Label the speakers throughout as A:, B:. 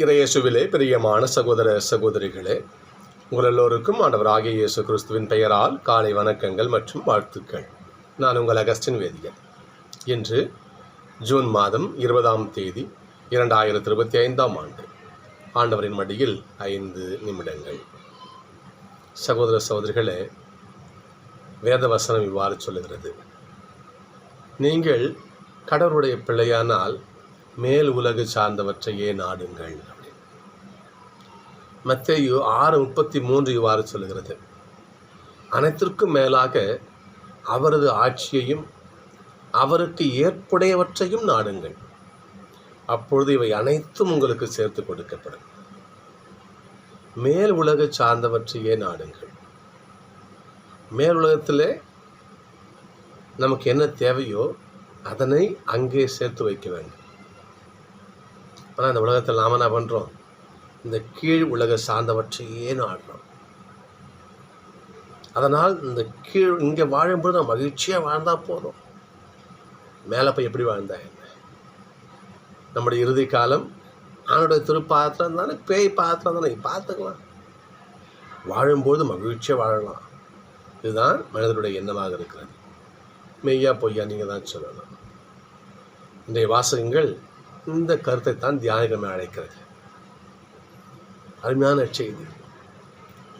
A: இறையேசுவிலே பிரியமான சகோதர சகோதரிகளே உங்கள் எல்லோருக்கும் ஆண்டவராகிய இயேசு கிறிஸ்துவின் பெயரால் காலை வணக்கங்கள் மற்றும் வாழ்த்துக்கள். நான் உங்கள் அகஸ்டின் வேதியன். இன்று ஜூன் மாதம் இருபதாம் தேதி இரண்டாயிரத்தி இருபத்தி ஐந்தாம் ஆண்டு. ஆண்டவரின் மடியில் ஐந்து நிமிடங்கள். சகோதர சகோதரிகளே வேதவசனம் இவ்வாறு சொல்லுகிறது. நீங்கள் கடவுளுடைய பிள்ளையானால் மேல் உலகு சார்ந்தவற்றையே நாடுங்கள் மத்தேயு ஆறு முப்பத்தி மூன்று இவ்வாறு சொல்லுகிறது. அனைத்திற்கும் மேலாக அவரது ஆட்சியையும் அவருக்கு ஏற்புடையவற்றையும் நாடுங்கள். அப்பொழுது இவை அனைத்தும் உங்களுக்கு சேர்த்து கொடுக்கப்படும். மேல் உலக சார்ந்தவற்றையே நாடுங்கள். மேல் உலகத்தில் நமக்கு என்ன தேவையோ அதனை அங்கே சேர்த்து வைக்க வேண்டும். ஆனால் இந்த உலகத்தில் நாம் என்ன பண்ணுறோம் இந்த கீழ் உலக சார்ந்தவற்றையே நாடுறோம். அதனால் இந்த கீழ் இங்கே வாழும்போது நான் மகிழ்ச்சியாக வாழ்ந்தால் போதும். மேலே போய் எப்படி வாழ்ந்தா என்ன? நம்முடைய இறுதி காலம் ஆணுடைய திருப்பாத்திரம் தானே பேய் பாத்திரம் தானே பார்த்துக்கலாம். வாழும்போது மகிழ்ச்சியாக வாழலாம். இதுதான் மனிதனுடைய எண்ணமாக இருக்கிறது. மெய்யா பொய்யா நீங்கள் தான் சொல்லணும். இன்றைய வாசகங்கள் இந்த கருத்தை தான் தியானகமே அழைக்கிறது அருமையான செய்தி.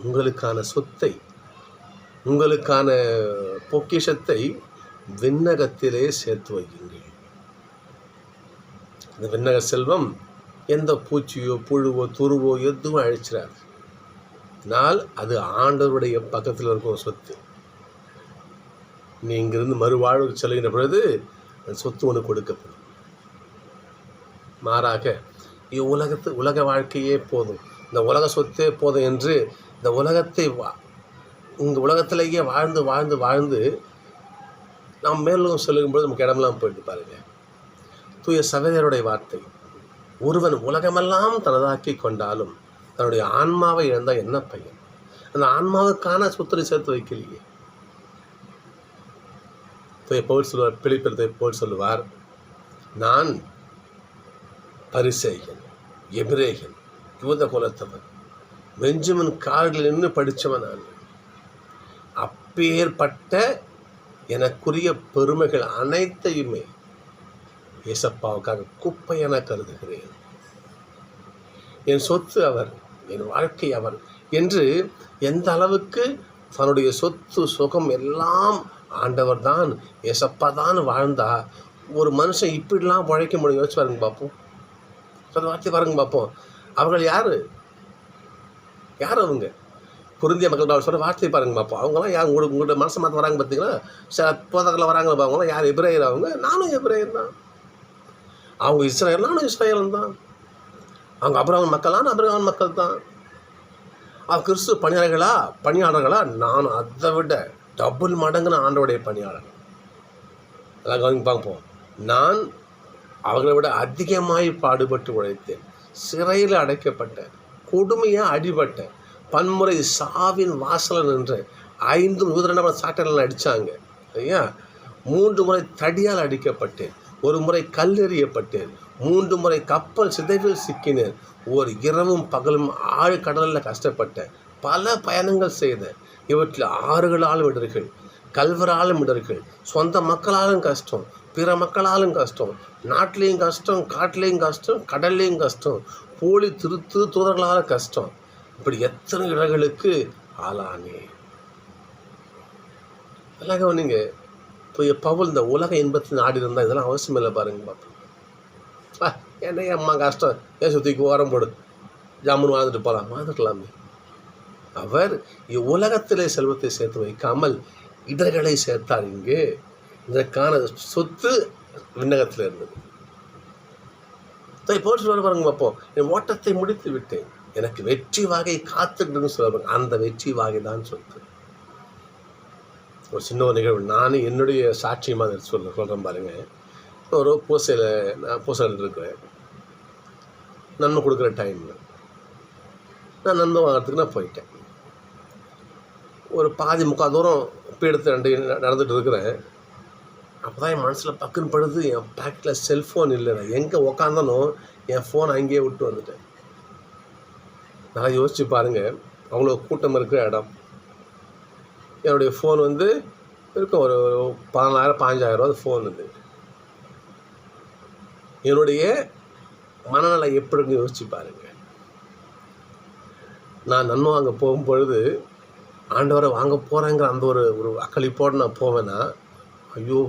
A: உங்களுக்கான சொத்தை உங்களுக்கான பொக்கிஷத்தை விண்ணகத்திலே சேர்த்து வையுங்கள். இந்த விண்ணக செல்வம் எந்த பூச்சியோ புழுவோ துருவோ எதுவும் அழிச்சிடாது நாள் அது ஆண்டவருடைய பக்கத்தில் இருக்கும் சொத்து. நீ இங்கிருந்து மறுவாழ்வு செல்கின்ற பொழுது அந்த சொத்து ஒன்று கொடுக்கப்படும். மாறாக இவ்வுலகத்து உலக வாழ்க்கையே போதும். இந்த உலக சொத்தே போதும் என்று இந்த உலகத்தை வா இந்த உலகத்திலேயே வாழ்ந்து வாழ்ந்து வாழ்ந்து நாம் மேலும் சொல்லும்போது நமக்கு இடமெல்லாம் போயிட்டு பாருங்க. தூய சகோதரருடைய வார்த்தை ஒருவன் உலகமெல்லாம் தனதாக்கி கொண்டாலும் தன்னுடைய ஆன்மாவை இழந்தால் என்ன பையன்? அந்த ஆன்மாவுக்கான சொத்தை சேர்த்து வைக்கலையே. தூய போல் சொல்லுவார் பிழைப்பிறத்தை போல் சொல்லுவார் நான் பரிசேகன் எபிரேகன் யூத குலத்தவன் பெஞ்சமின் காலில் நின்று படித்தவன் நான் அப்பேற்பட்ட எனக்குரிய பெருமைகள் அனைத்தையுமே ஏசப்பாவுக்காக குப்பை என கருதுகிறேன். என் சொத்து அவர் என் வாழ்க்கை அவர் என்று எந்த அளவுக்கு தன்னுடைய சொத்து சுகம் எல்லாம் ஆண்டவர் தான் ஏசப்பா தான் வாழ்ந்தா ஒரு மனுஷன் இப்படிலாம் உழைக்க முடியும் யோசிச்சு பாருங்க பார்ப்போம் முப்பது வார்த்தை பாருங்க பார்ப்போம் அவர்கள் யார்? யார் அவங்க? குருந்திய மக்கள் அவர் சொல்கிற வார்த்தை பாருங்க பார்ப்போம் அவங்களாம் யார்? உங்களுக்கு உங்கள்கிட்ட மனசை மாற்ற வராங்க பார்த்தீங்கன்னா சில போதகரில் வராங்க அவங்களாம் யார்? எப்ரேயர் அவங்க. நானும் எப்ரேயர் தான். அவங்க இஸ்ரேல் நானும் இஸ்ரேல் தான். அவங்க அபிரகாம் மக்கள் நானும் அபிரகாம் மக்கள் தான். அவங்க கிறிஸ்துவ பணியாளர்களா? பணியாளர்களா? நானும். அதை விட டபுள் மடங்குன ஆண்டோடைய பணியாளர். அதான் கவனிப்பாங்க போவோம் நான் அவர்களை விட அதிகமாய் பாடுபட்டு உழைத்தேன். சிறையில் அடைக்கப்பட்டேன். கொடுமையாக அடிபட்டேன். பன்முறை சாவின் வாசலில் நின்று ஐந்து நூறு சாட்டைகள் அடித்தாங்க ஐயா மூன்று முறை தடியால் அடிக்கப்பட்டேன். ஒரு முறை கல்லெறியப்பட்டேன் மூன்று முறை கப்பல் சிதைவில் சிக்கினேன். ஒரு இரவும் பகலும் ஆழ் கடலில் கஷ்டப்பட்டேன். பல பயணங்கள் செய்தேன். இவற்றில் ஆறுகளாலும் இடர்கள் கல்வராலும் இடர்கள் சொந்த மக்களாலும் கஷ்டம் பிற மக்களாலும் கஷ்டம். நாட்டிலையும் கஷ்டம் காட்டிலையும் கஷ்டம் கடல்லையும் கஷ்டம். போலி திருத்து தூதர்களால் கஷ்டம். இப்படி எத்தனை இடங்களுக்கு ஆளானே? எல்லாம் கவனிங்க. இப்போ பவுல் இந்த உலக இன்பத்தில் நாடி இருந்தால் இதெல்லாம் அவசியம் இல்லை பாருங்க பாப்பா. ஆ என்ன அம்மா கஷ்டம். ஏன் சுற்றிக்கு ஓரம் போடு. ஜாமுன் வாழ்ந்துட்டு போகலாம் வாழ்ந்துக்கலாமே. அவர் இவ்வுலகத்திலே செல்வத்தை சேர்த்து வைக்காமல் இடர்களை சேர்த்தார் இங்கு. இதற்கான சொத்து விண்ணகத்தில் இருந்தது. இப்போ சொல்ல பாருங்க பார்ப்போம் என் ஓட்டத்தை முடித்து விட்டேன். எனக்கு வெற்றி வாகை காத்துக்கிட்டுன்னு சொல்லுவாங்க அந்த வெற்றி வாகை தான் சொத்து. ஒரு சின்ன ஒரு நிகழ்வு. நானும் என்னுடைய சாட்சியமாக அதை சொல்ல சொல்கிறேன் பாருங்க. ஒரு பூசையில் நான் பூசையில் இருக்கிறேன். நன்மை கொடுக்குற டைமில் நான் நன்மை வாங்குறதுக்கு நான் போயிட்டேன். ஒரு பாதி முக்கால் தூரம் பீடத்தை ரெண்டு நடந்துகிட்டு இருக்கிறேன். அப்போ தான் என் மனசில் பக்குன்னு படுது. என் பேக்கில் செல்ஃபோன் இல்லை எங்கே உக்காந்தானோ என் ஃபோன் அங்கேயே விட்டு வந்துட்டேன். நான் யோசிச்சு பாருங்கள் அவ்வளோ கூட்டம் இருக்கிற இடம். என்னுடைய ஃபோன் வந்து இருக்கும். ஒரு ஒரு பதினாயிரம் பாஞ்சாயிரம் ஃபோன் இது. என்னுடைய மனநிலை எப்படின்னு யோசிச்சு பாருங்கள் நான் நன்மை வாங்க போகும்பொழுது ஆண்டவரை வாங்க போகிறேங்கிற அந்த ஒரு ஒரு அக்களிப்போடு நான் போவேன்னா ஐயோ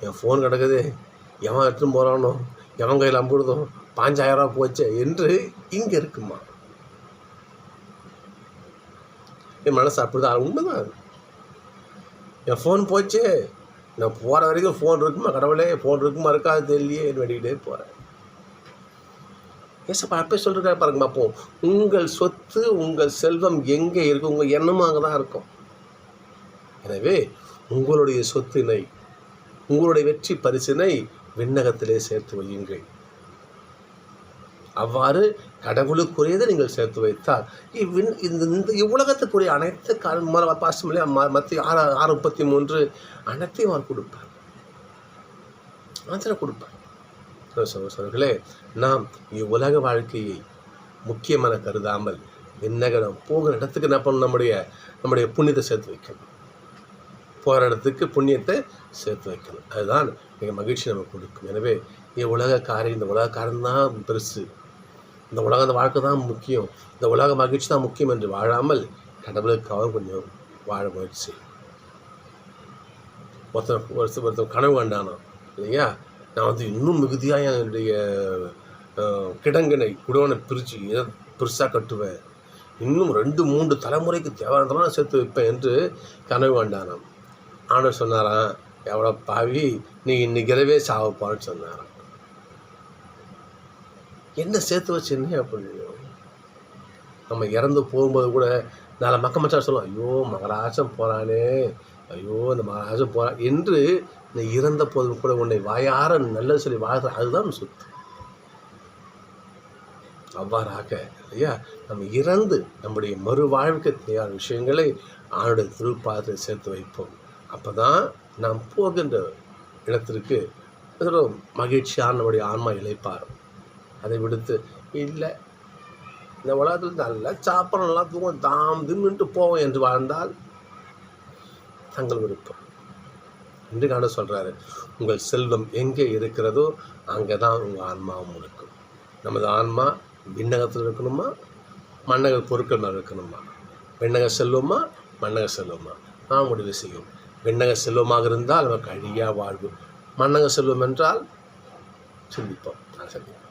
A: என் ஃபோன் கிடக்குது. எவன் எடுத்துன்னு போகிறானோ எவன் கையில் அம்புடுதோ? பாஞ்சாயிரரூவா போச்சே என்று இங்கே இருக்குமா? என் மனசு அப்படிதான். உண்மைதான் அது. என் ஃபோன் போச்சே. நான் போகிற வரைக்கும் ஃபோன் இருக்குமா? கடவுளே ஃபோன் இருக்குமா? இருக்காது தெரியலையே வேண்டிக்கிட்டே போகிறேன் ஏசப்பா அப்போ சொல்லிருக்காரு பாருங்க பார்ப்போம். உங்கள் சொத்து உங்கள் செல்வம் எங்கே இருக்கும் உங்கள் எண்ணமும் அங்கே தான் இருக்கும். எனவே உங்களுடைய சொத்தினை உங்களுடைய வெற்றி பரிசினை விண்ணகத்திலே சேர்த்து வையுங்கள். அவ்வாறு கடவுளுக்குரியதை நீங்கள் சேர்த்து வைத்தால் இவ்வின் இந்த இந்த இவ்வுலகத்துக்குரிய அனைத்து கால பாசமில்லையா மத்திய ஆறு ஆறு முப்பத்தி மூன்று அனைத்தையும் அவர் கொடுப்பார். அதில் கொடுப்பார். சகோதரர்களே நாம் இவ்வுலக வாழ்க்கையை முக்கியமான கருதாமல் விண்ணகரம் போகிற இடத்துக்கு என்ன பண்ணணும்? நம்முடைய நம்முடைய புண்ணியத்தை சேர்த்து வைக்கணும். போகிற இடத்துக்கு புண்ணியத்தை சேர்த்து வைக்கணும். அதுதான் மிக மகிழ்ச்சி நமக்கு கொடுக்கும். எனவே இவ்வுலக காரியம் இந்த உலக காரியம் தான் பெருசு. இந்த உலக அந்த வாழ்க்கை தான் முக்கியம். இந்த உலக மகிழ்ச்சி தான் முக்கியம் என்று வாழாமல் கடவுளுக்காக கொஞ்சம் வாழ முயற்சி ஒருத்தன் ஒருத்தர் ஒருத்தன் கனவு கண்டானோ இல்லையா? நான் வந்து இன்னும் மிகுதியாக என்னுடைய கிடங்கனை கிடங்கினை குடோனை பிரித்து பெருசாக கட்டுவேன். இன்னும் ரெண்டு மூன்று தலைமுறைக்கு தேவையானதெல்லாம் நான் சேர்த்து வைப்பேன் என்று கனவு கண்டானாம். ஆண்டவர் சொன்னாராம் எவ்வளோ பாவி நீ இன்னைக்கிறவே சாவப்பான்னு சொன்னாராம் என்ன சேர்த்து வச்சு அப்படின்னு நம்ம இறந்து போகும்போது கூட நாலு மக்க மச்சா சொல்லுவோம் ஐயோ மகராஜம் போகிறானே ஐயோ இந்த மகராஜம் போகிறான் என்று நீ இறந்த போதும் கூட உன்னை வாயார நல்லது சொல்லி வாழ்கிற அதுதான் சொத்து. அவ்வாறாக இல்லையா? நம்ம இறந்து நம்முடைய மறுவாழ்வுக்கு தேவையான விஷயங்களை ஆணுடைய திருப்பாதத்தில் சேர்த்து வைப்போம். அப்போ தான் நாம் போகின்ற இடத்திற்கு ஒரு மகிழ்ச்சியான நம்முடைய ஆன்மா இழைப்பாரும் அதை விடுத்து இல்லை இந்த உலகத்தில் நல்லா சாப்பிட்றோம் நல்லா தூங்கும் தாம் தின்னுட்டு போவோம் என்று வாழ்ந்தால் தங்கள் விருப்பம். என்று காண சொல்கிறாரு உங்கள் செல்வம் எங்கே இருக்கிறதோ அங்கே தான் உங்கள் ஆன்மாவும் இருக்கும். நமது ஆன்மா விண்ணகத்தில் இருக்கணுமா? மண்ணக பொருட்கள் மேலே இருக்கணுமா? விண்ணக செல்வமா? மண்ணக செல்வமா? நாம் முடிவு செய்யும் விண்ணக செல்வமாக இருந்தால் நமக்கு அழியா வாழ்வு. மண்ணக செல்வம் என்றால் சிந்திப்போம் நான் சந்திப்போம்